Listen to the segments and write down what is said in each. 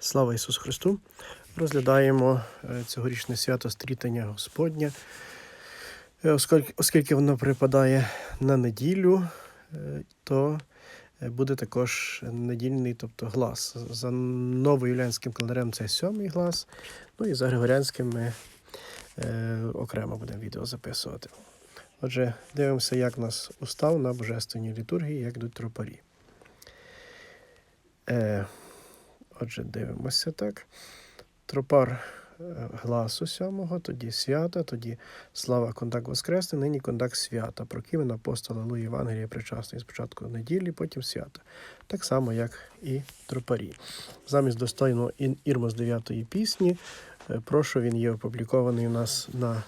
Слава Ісусу Христу! Розглядаємо е, цьогорічне свято стрітання Господня, Е, оскільки, воно припадає на неділю, е, то буде також недільний, тобто глас. За новоюліанським календарем це сьомий глас, ну і за григоріанським ми окремо будемо відео записувати. Отже, дивимося, як нас устав на божественній літургії, як йдуть тропарі. Отже, дивимося так. Тропар е, гласу сьомого, тоді свята, тоді слава контакт Воскресне, нині контакт свята. Прокимен апостола Луї Євангелія причасний спочатку неділі, потім свята. Так само, як і тропарі. Замість достойного Ірма з 9-ї пісні. е, Прошу, він є опублікований у нас на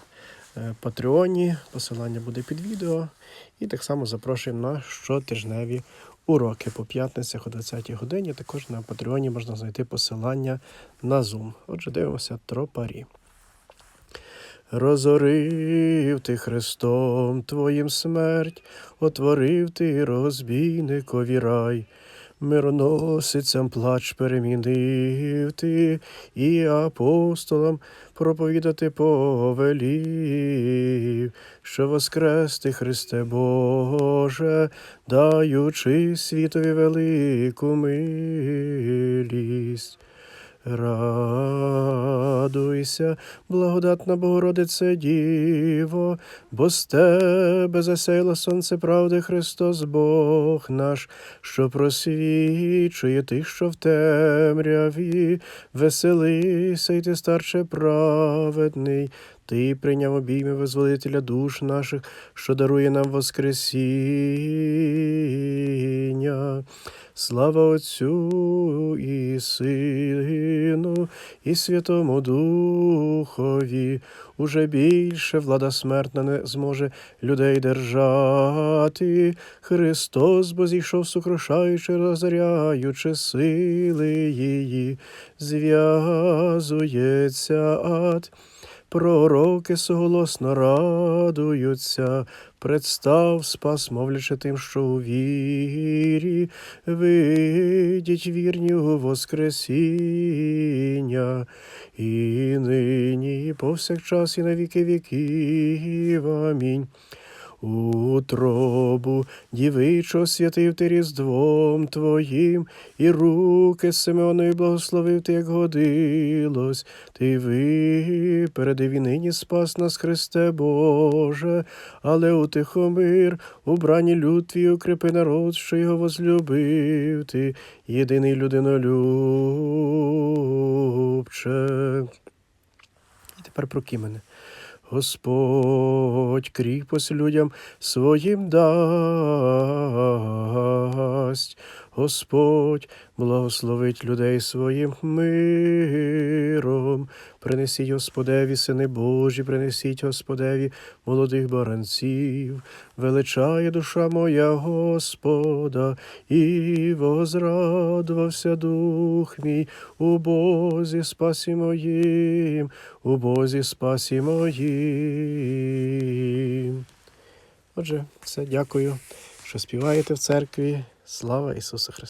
е, Патреоні. Посилання буде під відео. І так само запрошуємо на щотижневі уроки по п'ятницях о 20 годині. Також на Патреоні можна знайти посилання на Zoom. Отже, дивимося тропарі. Розорив ти Христом Твоїм смерть, отворив ти розбійникові рай, мироносицям плач перемінив ти, і апостолам проповідати повелів, що воскрес ти, Христе Боже, даючи світові велику милість. Радуйся, благодатна Богородице Діво, бо з тебе засяяло сонце правди Христос Бог наш, що просвічує тих, що в темряві, веселися, й ти, старче праведний. Ти прийняв обійми визволителя душ наших, що дарує нам Воскресіння. Слава Отцю і Сину, і Святому Духові, уже більше влада смертна не зможе людей держати. Христос бо зійшов сокрушаючи, розоряючи сили її, зв'язується ад. Пророки соголосно радуються, представ спас, мовлячи тим, що у вірі, видіть вірні у Воскресіння, і нині, повсякчас, і на віки віків. Амінь. Утробу дівичо святив ти різдвом твоїм, і руки Симеонові благословив ти, як годилось. Ти випередив і нині спас нас, Христе Боже, але утихомир, у брані люд твій укріпи народ, що його возлюбив ти, єдиний людинолюбче. І тепер про Кімене. Господь кріпость людям своїм дасть. Господь благословить людей своїм миром. Принесіть Господеві, сини Божі, принесіть Господеві молодих баранців. Величає душа моя Господа, і возрадувався дух мій у Бозі спасі моїм, у Бозі спасі моїм. Отже, все, дякую, що співаєте в церкві. Слава Ісусу Христу!